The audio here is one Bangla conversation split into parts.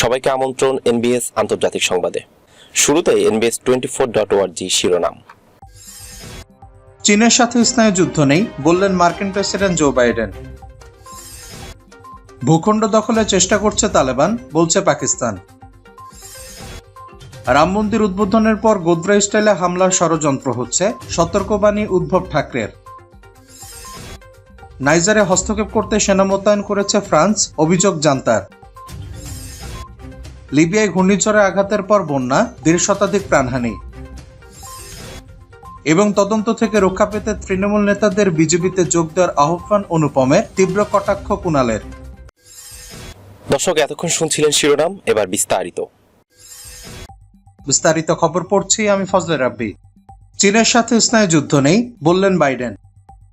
সবাইকে আমন্ত্রণ এনবিএস আন্তর্জাতিক সংবাদে। শুরুতে এনবিএস টোয়েন্টি ফোর ডট ওয়ার্জি শিরোনাম। চীনের সাথে স্নায়ু যুদ্ধ নেই, বললেন মার্কিন প্রেসিডেন্ট জো বাইডেন। ভূখণ্ড দখলের চেষ্টা করছে তালেবান, বলছে পাকিস্তান। রাম মন্দির উদ্বোধনের পর গোদ্রা স্টাইলে হামলার ষড়যন্ত্র হচ্ছে, সতর্কবাণী উদ্ভব ঠাকরের। নাইজারে হস্তক্ষেপ করতে সেনা মোতায়েন করেছে ফ্রান্স, অভিযোগ জান্তার। লিবিয়ায় ঘূর্ণিঝড়ে আঘাতের পর বন্যা দেড় শতাধিক প্রাণহানি। এবং তদন্ত থেকে রক্ষা পেতে তৃণমূল নেতাদের বিজেপিতে যোগ দেওয়ার আহ্বান অনুপমের তীব্র কটাক্ষ কুণালের। দর্শক এতক্ষণ শুনছিলেন শিরোনাম এবার বিস্তারিত। বিস্তারিত খবর পড়ছি আমি ফজলে রাব্বি। চীনের সাথে স্নায়ু যুদ্ধ নেই বললেন বাইডেন।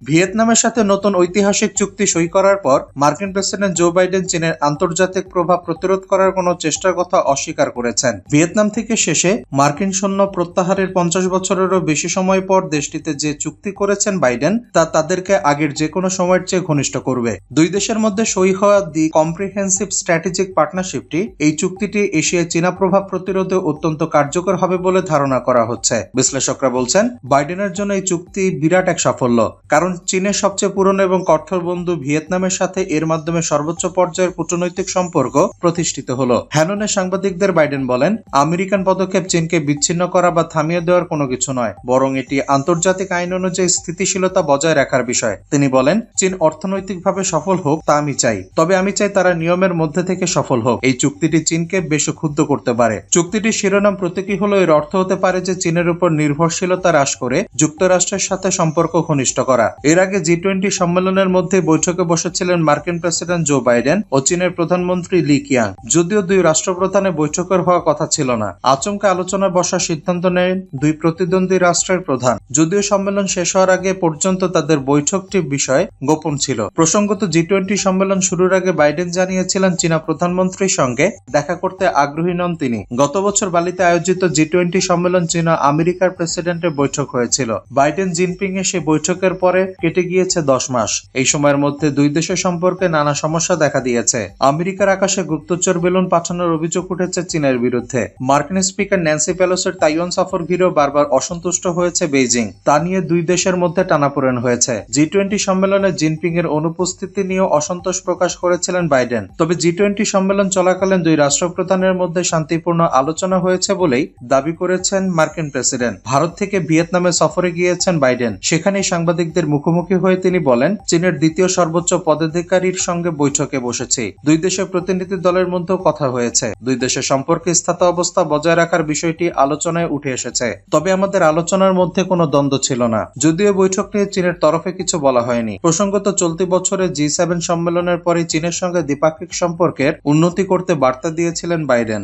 ভিয়েতনামের সাথে নতুন ঐতিহাসিক চুক্তি সই করার পর, মার্কিন প্রেসিডেন্ট জো বাইডেন চীনের আন্তর্জাতিক প্রভাব প্রতিরোধ করার কোনো চেষ্টার কথা অস্বীকার করেছেন। ভিয়েতনাম থেকে শেষে মার্কিন সৈন্য প্রত্যাহারের পঞ্চাশ বছরেরও বেশি সময় পর দেশটিতে যে চুক্তি করেছেন বাইডেন, তা তাদেরকে আগের যে কোনো সময়ের চেয়ে ঘনিষ্ঠ করবে। দুই দেশের মধ্যে সই হওয়া দি কম্প্রিহেন্সিভ স্ট্র্যাটেজিক পার্টনারশিপটি এই চুক্তিটি এশিয়ায় চীনা প্রভাব প্রতিরোধে অত্যন্ত কার্যকর হবে বলে ধারণা করা হচ্ছে। বিশ্লেষকরা বলছেন, বাইডেনের জন্য এই চুক্তি বিরাট এক সাফল্য, কারণ চীনের সবচেয়ে পুরনো এবং কঠোর বন্ধু ভিয়েতনামের সাথে এর মাধ্যমে সর্বোচ্চ পর্যায়ের কূটনৈতিক সম্পর্ক প্রতিষ্ঠিত হলো। হ্যাননে সাংবাদিকদের বাইডেন বলেন, আমেরিকান পদক্ষেপ চীনকে বিচ্ছিন্ন করা বা থামিয়ে দেওয়ার কোনো কিছু নয়, বরং এটি আন্তর্জাতিক আইন অনুযায়ী স্থিতিশীলতা বজায় রাখার বিষয়। তিনি বলেন, চীন অর্থনৈতিকভাবে সফল হোক, তা আমি চাই। তবে আমি চাই তারা নিয়মের মধ্যে থেকে সফল হোক। এই চুক্তিটি চীনকে বেশ ক্ষুব্ধ করতে পারে। চুক্তিটির শিরোনাম প্রতীকী হলো এর অর্থ হতে পারে যে, চীনের উপর নির্ভরশীলতা হ্রাস করে যুক্তরাষ্ট্রের সাথে সম্পর্ক ঘনিষ্ঠ করা। এর আগে জি টোয়েন্টি সম্মেলনের মধ্যে বৈঠকে বসেছিলেন মার্কিন প্রেসিডেন্ট জো বাইডেন ও চীনের প্রধানমন্ত্রী লি কিয়াং। যদিও দুই রাষ্ট্রপ্রধানে বৈঠকের হওয়া কথা ছিল না। আচমকা আলোচনায় বসার সিদ্ধান্ত নেন দুই প্রতিদ্বন্দ্বী রাষ্ট্রের প্রধান। যদিও সম্মেলন শেষ হওয়ার আগে পর্যন্ত তাদের বৈঠকটি বিষয় গোপন ছিল। প্রসঙ্গত জি টোয়েন্টি সম্মেলন শুরুর আগে বাইডেন জানিয়েছিলেন চীনা প্রধানমন্ত্রীর সঙ্গে দেখা করতে আগ্রহী নন তিনি। গত বছর বালিতে আয়োজিত জি টোয়েন্টি সম্মেলন চীনা আমেরিকার প্রেসিডেন্টের বৈঠক হয়েছিল। বাইডেন জিনপিং এ সে বৈঠকের পরে কেটে গিয়েছে দশ মাস। এই সময়ের মধ্যে দুই দেশের সম্পর্কে নানা সমস্যা দেখা দিয়েছে। আমেরিকার আকাশে গুপ্তচর বেলুন পাঠানোর অভিযোগ উঠেছে চীনের বিরুদ্ধে। মার্কিন স্পিকার ন্যান্সি পেলোসের তাইওয়ান সফর ঘিরেও বারবার অসন্তুষ্ট হয়েছে বেইজিং। তা নিয়ে দুই দেশের মধ্যে টানাপোড়েন হয়েছে। জি টোয়েন্টি সম্মেলনে জিনপিং এর অনুপস্থিতি নিয়েও অসন্তোষ প্রকাশ করেছিলেন বাইডেন। তবে জি টোয়েন্টি সম্মেলন চলাকালীন দুই রাষ্ট্রপ্রধানের মধ্যে শান্তিপূর্ণ আলোচনা হয়েছে বলেই দাবি করেছেন মার্কিন প্রেসিডেন্ট। ভারত থেকে ভিয়েতনামে সফরে গিয়েছেন বাইডেন। সেখানেই সাংবাদিকদের মুখোমুখি হয়ে তিনি বলেন, চীনের দ্বিতীয় সর্বোচ্চ পদাধিকারীর সঙ্গে বৈঠকে বসেছি। দুই দেশের প্রতিনিধি দলের মধ্যেও কথা হয়েছে। দুই দেশের সম্পর্কে স্থিত অবস্থা বজায় রাখার বিষয়টি আলোচনায় উঠে এসেছে। তবে আমাদের আলোচনার মধ্যে কোনো দ্বন্দ্ব ছিল না। যদিও বৈঠক নিয়ে চীনের তরফে কিছু বলা হয়নি। প্রসঙ্গত, চলতি বছরে জি সেভেন সম্মেলনের পরে চীনের সঙ্গে দ্বিপাক্ষিক সম্পর্কের উন্নতি করতে বার্তা দিয়েছিলেন বাইডেন।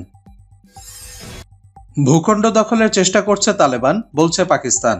ভূখণ্ড দখলের চেষ্টা করছে তালেবান, বলছে পাকিস্তান।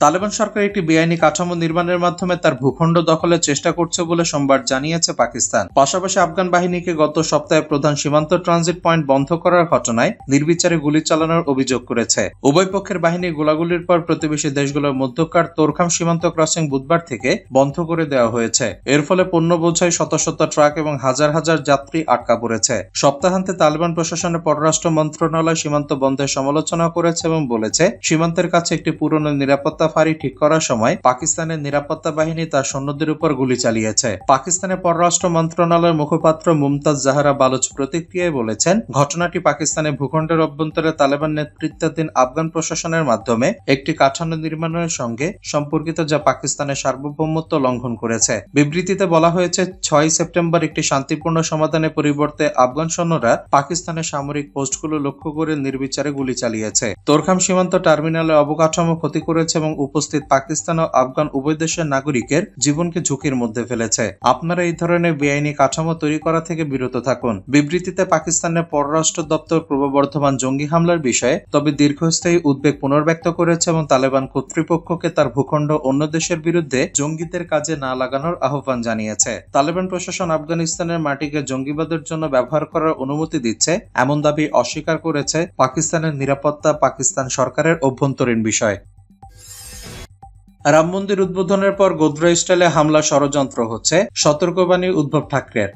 তালেবান সরকার একটি বেআইনি কাঠামো নির্মাণের মাধ্যমে তার ভূখণ্ড দখলের চেষ্টা করছে বলে সোমবার জানিয়েছে পাকিস্তান। পাশাপাশি আফগান বাহিনীকে গত সপ্তাহে প্রধান সীমান্ত ট্রানজিট পয়েন্ট বন্ধ করার ঘটনায় নির্বিচারে গুলি চালানোর অভিযোগ করেছে। উভয় পক্ষের বাহিনী গোলাগুলির পর প্রতিবেশী দেশগুলোর মধ্যকার তোরখাম সীমান্ত ক্রসিং বুধবার থেকে বন্ধ করে দেওয়া হয়েছে। এর ফলে পণ্য বোঝাই শত শত ট্রাক এবং হাজার হাজার যাত্রী আটকা পড়েছে। সপ্তাহান্তে তালেবান প্রশাসনের পররাষ্ট্র মন্ত্রণালয় সীমান্ত বন্ধের সমালোচনা করেছে এবং বলেছে, সীমান্তের কাছে একটি পুরনো নিরাপত্তা ফাঁড়ি ঠিক করার সময় পাকিস্তানের নিরাপত্তা বাহিনী তার সৈন্যদের উপর গুলি চালিয়েছে। পাকিস্তানের পররাষ্ট্র মন্ত্রণালয়ের মুখপাত্র মুমতাজ জাহারা বালুচ প্রতিক্রিয়ায় বলেছেন, ঘটনাটি পাকিস্তানের ভূখণ্ডের অভ্যন্তরে তালেবান নেতৃত্বাধীন আফগান প্রশাসনের মাধ্যমে একটি কাঠামো নির্মাণের সঙ্গে সম্পর্কিত যা পাকিস্তানের সার্বভৌমত্ব লঙ্ঘন করেছে। বিবৃতিতে বলা হয়েছে, ছয় সেপ্টেম্বর একটি শান্তিপূর্ণ সমাধানের পরিবর্তে আফগান সৈন্যরা পাকিস্তানের সামরিক পোস্টগুলো লক্ষ্য করে নির্বিচারে গুলি চালিয়েছে। তোরখাম সীমান্ত টার্মিনালে অবকাঠামো ক্ষতি করেছে এবং উপস্থিত পাকিস্তান ও আফগান উভয় দেশের নাগরিকের জীবনকে ঝুঁকির মধ্যে ফেলেছে। আপনারা এই ধরনের বেআইনি কাঠামো তৈরি করা থেকে বিরত থাকুন। বিবৃতিতে পাকিস্তানের পররাষ্ট্র দপ্তর ক্রমবর্ধমান জঙ্গি হামলার বিষয়ে তবে দীর্ঘস্থায়ী উদ্বেগ পুনর্ব্যক্ত করেছে এবং তালেবান কর্তৃপক্ষকে তার ভূখণ্ড অন্য দেশের বিরুদ্ধে জঙ্গিদের কাজে না লাগানোর আহ্বান জানিয়েছে। তালেবান প্রশাসন আফগানিস্তানের মাটিকে জঙ্গিবাদের জন্য ব্যবহার করার অনুমতি দিচ্ছে, এমন দাবি অস্বীকার করেছে পাকিস্তানের নিরাপত্তা পাকিস্তান সরকারের অভ্যন্তরীণ বিষয়। রাম মন্দির উদ্বোধনের পর গোদ্রা স্টাইলে হামলা ষড়যন্ত্র হচ্ছে। সতর্কবাণী উদ্ধব ঠাকরের।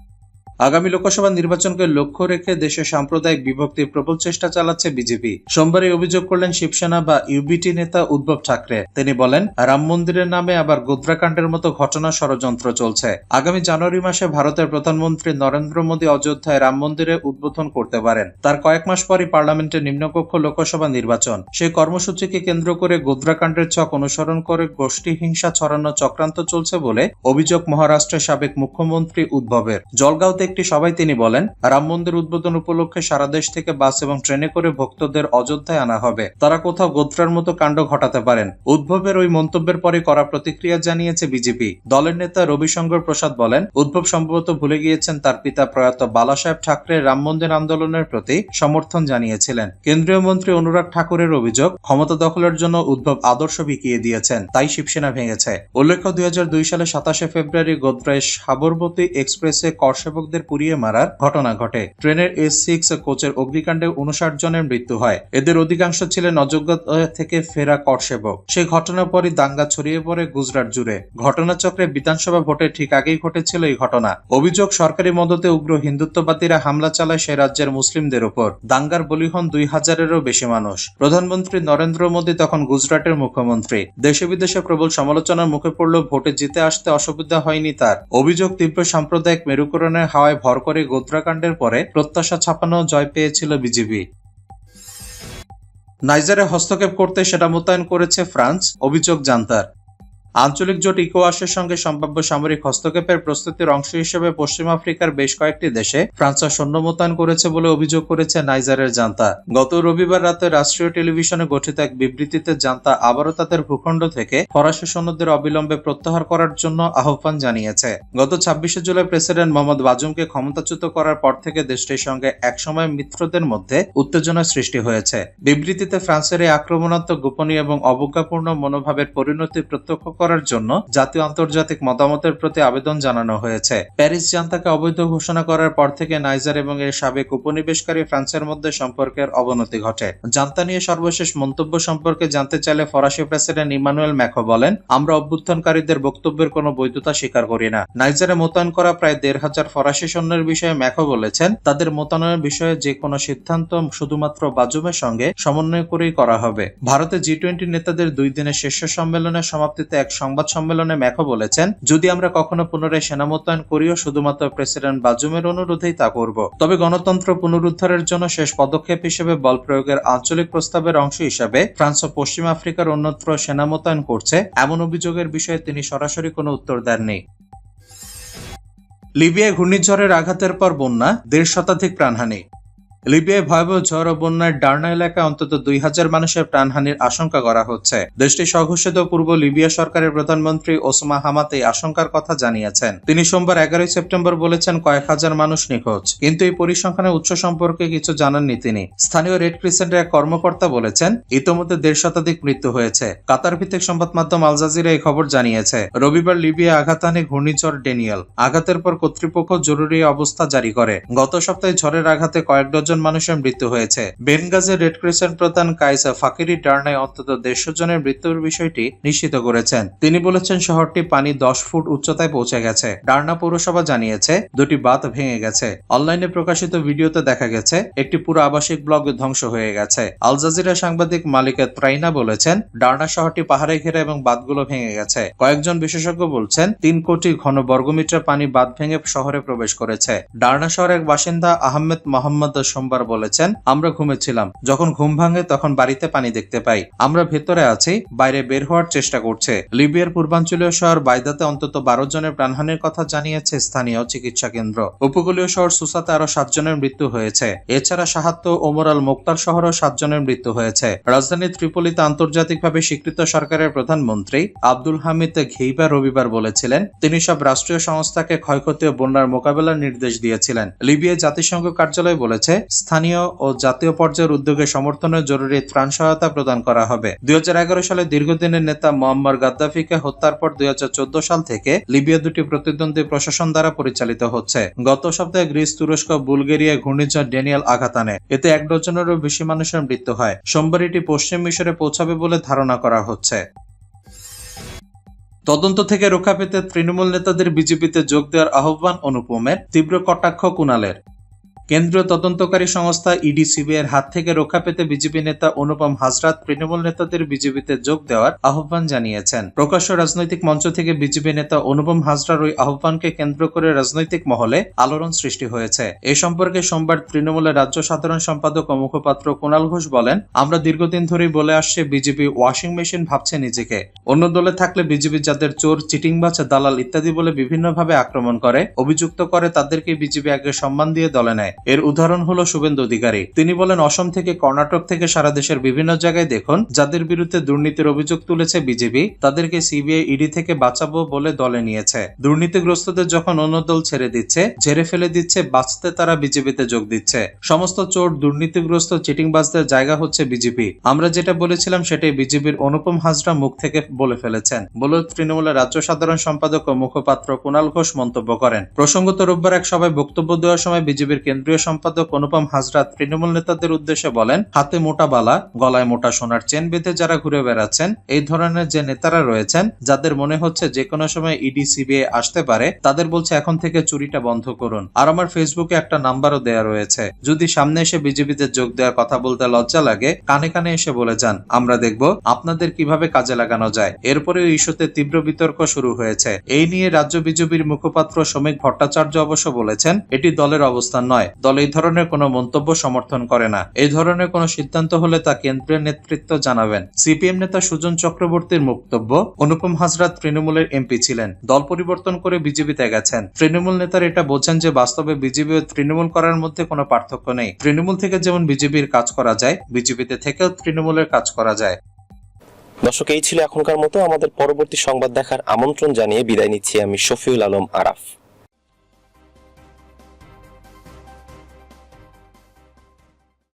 আগামী লোকসভা নির্বাচনকে লক্ষ্য রেখে দেশে সাম্প্রদায়িক বিভক্তির প্রবল চেষ্টা চালাচ্ছে বিজেপি। সোমবার অভিযোগ করলেন শিবসেনা বা ইউবিটি নেতা উদ্ধব ঠাকরে। তিনি বলেন, রাম মন্দিরের নামে আবার গোদ্রাকাণ্ডের মতো ঘটনা ষড়যন্ত্র চলছে। আগামী জানুয়ারি মাসে ভারতের প্রধানমন্ত্রী নরেন্দ্র মোদী অযোধ্যায় রাম মন্দিরে উদ্বোধন করতে পারেন। তার কয়েক মাস পরই পার্লামেন্টের নিম্নকক্ষ লোকসভা নির্বাচন। সেই কর্মসূচিকে কেন্দ্র করে গোদ্রাকাণ্ডের ছক অনুসরণ করে গোষ্ঠী হিংসা ছড়ানো চক্রান্ত চলছে বলে অভিযোগ মহারাষ্ট্রের সাবেক মুখ্যমন্ত্রী উদ্ভবের জলগাঁওতে একটি সভায় তিনি বলেন, রাম মন্দির উদ্বোধন উপলক্ষে সারা দেশ থেকে বাস এবং ট্রেনে করে ভক্তদের অযোধ্যায় আনা হবে। তারা কোথাও গোত্রার মতো কাণ্ড ঘটাতে পারেন। উদ্ভবের ওই মন্তব্যের পরে করা প্রতিক্রিয়া জানিয়েছে বিজেপি। দলের নেতা রবিশঙ্কর প্রসাদ বলেন, উদ্ভব সম্ভবত ভুলে গিয়েছেন তার পিতা প্রয়াত বালাসাহেব ঠাকরে রাম মন্দির আন্দোলনের প্রতি সমর্থন জানিয়েছিলেন। কেন্দ্রীয় মন্ত্রী অনুরাগ ঠাকুরের অভিযোগ, ক্ষমতা দখলের জন্য উদ্ভব আদর্শ বিকিয়ে দিয়েছেন, তাই শিবসেনা ভেঙেছে। উল্লেখ্য, দুই হাজার দুই সালে সাতাশে ফেব্রুয়ারি গোদ্রায় সাবরমতী এক্সপ্রেসে করসেবকদের পুড়িয়ে মারার ঘটনা ঘটে। ট্রেনের এস সিক্স কোচের অগ্নিকাণ্ডে উনষাট জনের মৃত্যু হয়। এদের অধিকাংশ ছিলেন অযোগ্য থেকে ফেরা করসেবক সেই ঘটনার পরই দাঙ্গা ছড়িয়ে পড়ে গুজরাট জুড়ে। ঘটনাচক্রে বিধানসভা ভোটের ঠিক আগেই ঘটেছিল এই ঘটনা। অভিযোগ, সরকারি মদতে উগ্র হিন্দুত্ববাদীরা হামলা চালায় সে রাজ্যের মুসলিমদের উপর দাঙ্গার বলি হন দুই হাজারেরও বেশি মানুষ। প্রধানমন্ত্রী নরেন্দ্র মোদী তখন গুজরাটের মুখ্যমন্ত্রী। দেশে বিদেশে প্রবল সমালোচনার মুখে পড়লেও ভোটে জিতে আসতে অসুবিধা হয়নি তার। অভিযোগ, তীব্র সাম্প্রদায়িক মেরুকরণের হাওয়ায় ভর করে গোত্রাকাণ্ডের পরে প্রত্যাশা ছাপানো জয় পেয়েছিল বিজেপি নাইজারে হস্তক্ষেপ করতে সেটা মোতায়েন করেছে ফ্রান্স, অভিযোগ জান্তার। আঞ্চলিক জোট ইকোয়াসের সঙ্গে সম্ভাব্য সামরিক হস্তক্ষেপের প্রস্তুতির অংশ হিসেবে পশ্চিম আফ্রিকার বেশ কয়েকটি দেশে ফ্রান্স সৈন্য মোতায়েন করেছে বলে অভিযোগ করেছে নাইজারের জান্তা। গত রবিবার রাতে রাষ্ট্রীয় টেলিভিশনে গঠিত এক বিবৃতিতে জান্তা আবারও তাদের ভূখণ্ড থেকে ফরাসি সৈন্যদের অবিলম্বে প্রত্যাহার করার জন্য আহ্বান জানিয়েছে। গত ছাব্বিশে জুলাই প্রেসিডেন্ট মোহাম্মদ বাজুমকে ক্ষমতাচ্যুত করার পর থেকে দেশটির সঙ্গে একসময় মিত্রদের মধ্যে উত্তেজনার সৃষ্টি হয়েছে। বিবৃতিতে ফ্রান্সের এই আক্রমণাত্মক গোপনীয় এবং অবজ্ঞাপূর্ণ মনোভাবের পরিণতি প্রত্যক্ষ করার জন্য জাতীয় আন্তর্জাতিক মতামতের প্রতি আবেদন জানানো হয়েছে। প্যারিস জান্তাকে অবৈধ ঘোষণা করার পর থেকে নাইজার এবং এর সাবেক উপনিবেশকারী ফ্রান্সের মধ্যে সম্পর্কের অবনতি ঘটে। জান্তা নিয়ে সর্বশেষ মন্তব্য সম্পর্কে জানতে চাইলে ফরাসি প্রেসিডেন্ট ইমানুয়েল ম্যাখো বলেন, আমরা অভ্যুত্থানকারীদের বক্তব্যের কোনো বৈধতা স্বীকার করি না। নাইজারে মোতায়েন করা প্রায় দেড় হাজার ফরাসি সৈন্যের বিষয়ে ম্যাখো বলেছেন, তাদের মোতায়েনের বিষয়ে যে কোনো সিদ্ধান্ত শুধুমাত্র বাজুমের সঙ্গে সমন্বয় করেই করা হবে। ভারতে জি টোয়েন্টি নেতাদের দুই দিনের শীর্ষ সম্মেলনের সমাপ্তিতে এক সংবাদ সম্মেলনে ম্যাখো বলেছেন, যদি আমরা কখনো পুনরায় সেনা মোতায়েন করিও, শুধুমাত্র প্রেসিডেন্ট বাজুমের অনুরোধেই তা করব। তবে গণতন্ত্র পুনরুদ্ধারের জন্য শেষ পদক্ষেপ হিসেবে বল প্রয়োগের আঞ্চলিক প্রস্তাবের অংশ হিসাবে ফ্রান্স ও পশ্চিম আফ্রিকার অন্যত্র সেনা মোতায়েন করছে। এমন অভিযোগের বিষয়ে তিনি সরাসরি কোনো উত্তর দেননি। লিবিয়ায় ঘূর্ণিঝড়ের আঘাতের পর বন্যা, দেড় শতাধিক প্রাণহানি। লিবিয়ায় ভয়াবহ ঝড় ও বন্যায় ডার্না এলাকায় অন্তত দুই হাজার মানুষের প্রাণহানির আশঙ্কা করা হচ্ছে। দেশটির স্বঘোষিত পূর্ব লিবিয়া সরকারের প্রধানমন্ত্রী ওসমা হামাত এই আশঙ্কার কথা জানিয়েছেন। তিনি সোমবার এগারোই সেপ্টেম্বর বলেছেন, কয়েক হাজার মানুষ নিখোঁজ। কিন্তু এই পরিসংখ্যানের উৎস সম্পর্কে কিছু জানাননি তিনি। স্থানীয় রেড ক্রিসেন্টের এক কর্মকর্তা বলেছেন, ইতোমধ্যে দেড় শতাধিক মৃত্যু হয়েছে। কাতার ভিত্তিক সংবাদ মাধ্যম আলজাজিরা এই খবর জানিয়েছে, রবিবার লিবিয়া আঘাত আনে ঘূর্ণিঝড় ডেনিয়েল। আঘাতের পর কর্তৃপক্ষ জরুরি অবস্থা জারি করে। গত সপ্তাহে ঝড়ের আঘাতে কয়েক ডজন মানুষের মৃত্যু হয়েছে। বেনগাজের রেড ক্রিসেন্ট প্রধান কাইসা ফাকিরি ডার্নায় অন্তত দেড়শো জনের মৃত্যুর বিষয়টি নিশ্চিত করেছেন। তিনি বলেছেন শহরটি পানি দশ ফুট উচ্চতায় পৌঁছে গেছে। ডার্না পৌরসভা জানিয়েছে, দুটি বাঁধ ভেঙে গেছে। অনলাইনে প্রকাশিত ভিডিওতে দেখা গেছে, একটি পুরো আবাসিক ব্লক ধ্বংস হয়ে গেছে। আল জাজিরা সাংবাদিক মালিকা ত্রাইনা বলেছেন, ডার্না শহরটি পাহাড়ে ঘেরা এবং বাঁধগুলো ভেঙে গেছে। কয়েকজন বিশেষজ্ঞ বলছেন, তিন কোটি ঘন বর্গমিটার পানি বাঁধ ভেঙে শহরে প্রবেশ করেছে। ডার্না শহরের বাসিন্দা আহমেদ মোহাম্মদ সোমবার বলেছেন, আমরা ঘুমেছিলাম। যখন ঘুম ভাঙে তখন বাড়িতে পানি দেখতে পাই। আমরা ভেতরে আছি, বাইরে বের হওয়ার চেষ্টা করছে। লিবিয়ার পূর্বাঞ্চলীয় শহর বাইদাতে অন্তত বারো জনের প্রাণহানির কথা জানিয়েছে স্থানীয় চিকিৎসা কেন্দ্র। উপকূলীয় শহর সুসাতে আরও সাতজনের মৃত্যু হয়েছে। এছাড়া সাহাত্ত ওমর আল মোক্তার শহরও সাতজনের মৃত্যু হয়েছে। রাজধানী ত্রিপলিতে আন্তর্জাতিকভাবে স্বীকৃত সরকারের প্রধানমন্ত্রী আব্দুল হামিদ ঘেইবা রবিবার বলেছিলেন, তিনি সব রাষ্ট্রীয় সংস্থাকে ক্ষয়ক্ষতি ও বন্যার মোকাবেলার নির্দেশ দিয়েছিলেন। লিবিয়া জাতিসংঘ কার্যালয় বলেছে স্থানীয় ও জাতীয় পর্যায়ের উদ্যোগে সমর্থনের জরুরি ত্রাণ সহায়তা প্রদান করা হবে। দুই হাজার এগারো সালে দীর্ঘদিনের নেতা মোহাম্মদ গাদ্দাফিকে হত্যার পর দুই হাজার চোদ্দ সাল থেকে লিবিয়া দুটি প্রতিদ্বন্দ্বী প্রশাসন দ্বারা পরিচালিত হচ্ছে। গত সপ্তাহে গ্রিস, তুরস্ক, বুলগেরিয়া ঘূর্ণিঝড় ডেনিয়াল আঘাত আনে। এতে এক ডজনেরও বেশি মানুষের মৃত্যু হয়। সোমবার এটি পশ্চিম মিশরে পৌঁছাবে বলে ধারণা করা হচ্ছে। তদন্ত থেকে রক্ষা পেতে তৃণমূল নেতাদের বিজেপিতে যোগ দেওয়ার আহ্বান অনুপমের, তীব্র কটাক্ষ কুণালের। কেন্দ্রীয় তদন্তকারী সংস্থা ইডি সিবিআই এর হাত থেকে রক্ষা পেতে বিজেপি নেতা অনুপম হাজরাত তৃণমূল নেতাদের বিজেপিতে যোগ দেওয়ার আহ্বান জানিয়েছেন। প্রকাশ্য রাজনৈতিক মঞ্চ থেকে বিজেপি নেতা অনুপম হাজরার ওই আহ্বানকে কেন্দ্র করে রাজনৈতিক মহলে আলোড়ন সৃষ্টি হয়েছে। এ সম্পর্কে সোমবার তৃণমূলের রাজ্য সাধারণ সম্পাদক ও মুখপাত্র কুণাল ঘোষ বলেন, আমরা দীর্ঘদিন ধরেই বলে আসছে, বিজেপি ওয়াশিং মেশিন ভাবছে নিজেকে। অন্য দলে থাকলে বিজেপি যাদের চোর, চিটিংবাজ, দালাল ইত্যাদি বলে বিভিন্নভাবে আক্রমণ করে, অভিযুক্ত করে তাদেরকে বিজেপি আগে সম্মান দিয়ে দলে নেয়। এর উদাহরণ হলো শুভেন্দু অধিকারী। তিনি বলেন, অসম থেকে কর্ণাটক থেকে সারা দেশের বিভিন্ন জায়গায় দেখুন, যাদের বিরুদ্ধে দুর্নীতির অভিযোগ তুলেছে বিজেপি, তাদেরকে সিবিআই ইডি থেকে বাঁচাবো বলে দলে নিয়েছে। দুর্নীতিগ্রস্তদের যখন অন্য দল ছেড়ে দিচ্ছে, ঝেড়ে ফেলে দিচ্ছে, বাঁচতে তারা বিজেপিতে যোগ দিচ্ছে। সমস্ত চোর, দুর্নীতিগ্রস্ত, চিটিংবাজদের জায়গা হচ্ছে বিজেপি। আমরা যেটা বলেছিলাম, সেটাই বিজেপির অনুপম হাজরা মুখ থেকে বলে ফেলেছেন। বলে তৃণমূলের রাজ্য সাধারণ সম্পাদক ও মুখপাত্র কুণাল ঘোষ মন্তব্য করেন। প্রসঙ্গত রোববার এক সভায় বক্তব্য দেওয়ার সময় বিজেপির কেন্দ্রীয় সম্পাদক অনুপম হাজরা তৃণমূল নেতাদের উদ্দেশ্যে বলেন, হাতে মোটা বালা, গলায় মোটা সোনার চেন বেঁধে যারা ঘুরে বেড়াচ্ছেন, এই ধরনের যে নেতারা রয়েছেন, যাদের মনে হচ্ছে যে কোনো সময় ইডি, সিবিআই আসতে পারে, তাদের বলছে এখন থেকে চুরিটা বন্ধ করুন। আর আমার ফেসবুকে একটা নাম্বারও দেয়া রয়েছে। যদি সামনে এসে বিজেপিতে যোগ দেওয়ার কথা বলতে লজ্জা লাগে, কানে কানে এসে বলে যান। আমরা দেখব আপনাদের কীভাবে কাজে লাগানো যায়। এরপরে ইস্যুতে তীব্র বিতর্ক শুরু হয়েছে। এই নিয়ে রাজ্য বিজেপির মুখপাত্র শ্রমিক ভট্টাচার্য অবশ্য বলেছেন, এটি দলের অবস্থান নয়। দল এই ধরনের কোনো মন্তব্য সমর্থন করে না। এই ধরনের কোনো সিদ্ধান্ত হলে তা কেন্দ্রীয় নেতৃত্ব জানাবেন। সিপিএম নেতা সুজন চক্রবর্তীর বক্তব্য, অনুপম হাজরা তৃণমূলের এমপি ছিলেন। দল পরিবর্তন করে বিজেপিতে গেছেন। তৃণমূল নেতার এটা বোঝেন যে বাস্তবে বিজেপি ও তৃণমূল করার মধ্যে কোনো পার্থক্য নেই। তৃণমূল থেকে যেমন বিজেপির কাজ করা যায় বিজেপিতে থেকেও তৃণমূলের কাজ করা যায়। দর্শক, এই ছিল এখনকার মতো। আমাদের পরবর্তী সংবাদ দেখার আমন্ত্রণ জানিয়ে বিদায় নিচ্ছি আমি শফিউল আলম আরাফ।